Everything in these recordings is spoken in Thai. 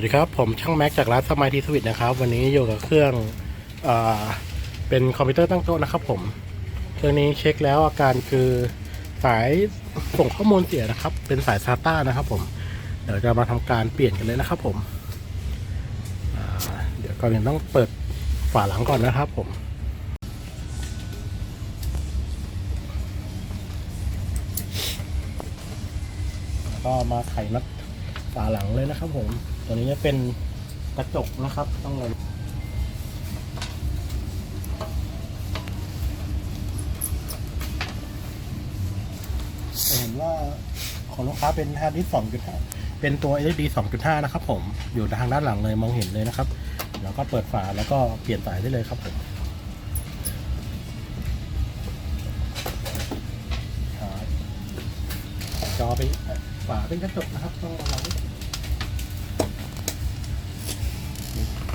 วัสดีครับ ผมช่างแม็กจากร้านสมายทีสวิตนะครับ วันนี้อยู่กับเครื่องอเป็นคอมพิวเตอร์ตั้งโต๊ะนะครับผม เครื่องนี้เช็คแล้วอาการคือสายส่งข้อมูลเสียนะครับ เป็นสาย SATA นะครับผม เดี๋ยวจะมาทำการเปลี่ยนกันเลยนะครับผมเดี๋ยวก่อนอื่นต้องเปิดฝาหลังก่อนนะครับผมแล้วก็มาไขน็อตฝาหลังเลยนะครับผม ตัวนี้จะเป็นกระจกนะครับ ต้องเลยเห็นว่าของลูกค้าเป็นฮาร์ดดิสก์2.5เป็นตัว LED 2.5 นะครับผม อยู่ทางด้านหลังเลยมองเห็นเลยนะครับ แล้วก็เปิดฝาแล้วก็เปลี่ยนสายได้เลยครับผมจอเป็นฝาเป็นกระจกนะครับต้องระวัง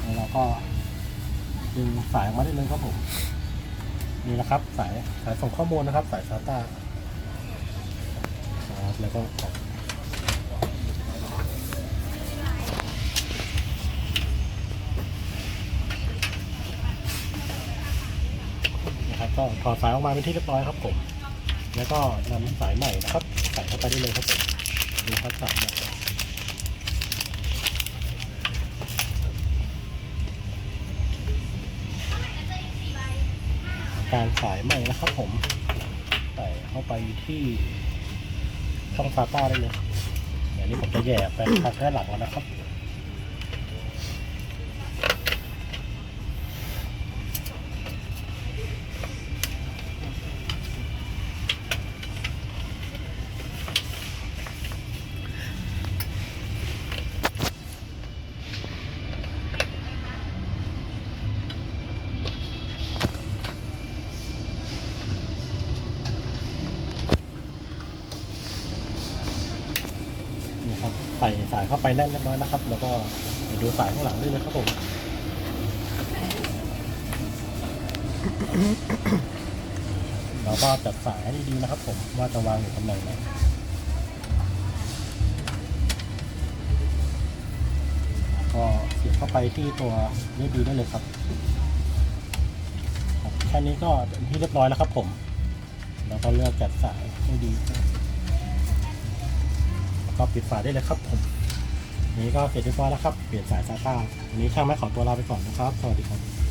แล้วเราก็ดึงสายออกมาได้เลยครับผมนี่นะครับ สายสายส่งข้อมูลนะครับ สาย SATA ครับแล้วก็กนะครับก็ถอดสายออกมาเป็นที่เรียบร้อยครับผม แล้วก็นำสายใหม่นะครับ ใส่เข้าไปได้เลยครับผมดูครับสายใหม่ การสายใหม่นะครับผม ใส่เข้าไปที่ช่องซาต้าได้เลยเดี๋ยวนี้ผมจะแย่แปทางด้านหลังแล้วนะครับ ใส่สายเข้าไปแน่นเรียบร้อยนะครับ แล้วก็ดูสายข้างหลังด้วยนะครับผมเราก็จัดสายให้ดีๆนะครับ ผมว่าจะวางอยู่ตำแหน่งไหนก็เสียบเข้าไปที่ตัวนี้ดีได้เลยครับครับแค่นี้ก็เป็นที่เรียบร้อยแล้วครับผม แล้วก็เลือกจัดสายให้ดี ก็ปิดฝาได้เลยครับผมนี้ก็เสร็จเรียบร้อยแล้วครับ เปลี่ยนสายซาต้าวันนี้ช่างไม่ขอตัวลาไปก่อนนะครับ สวัสดีครับ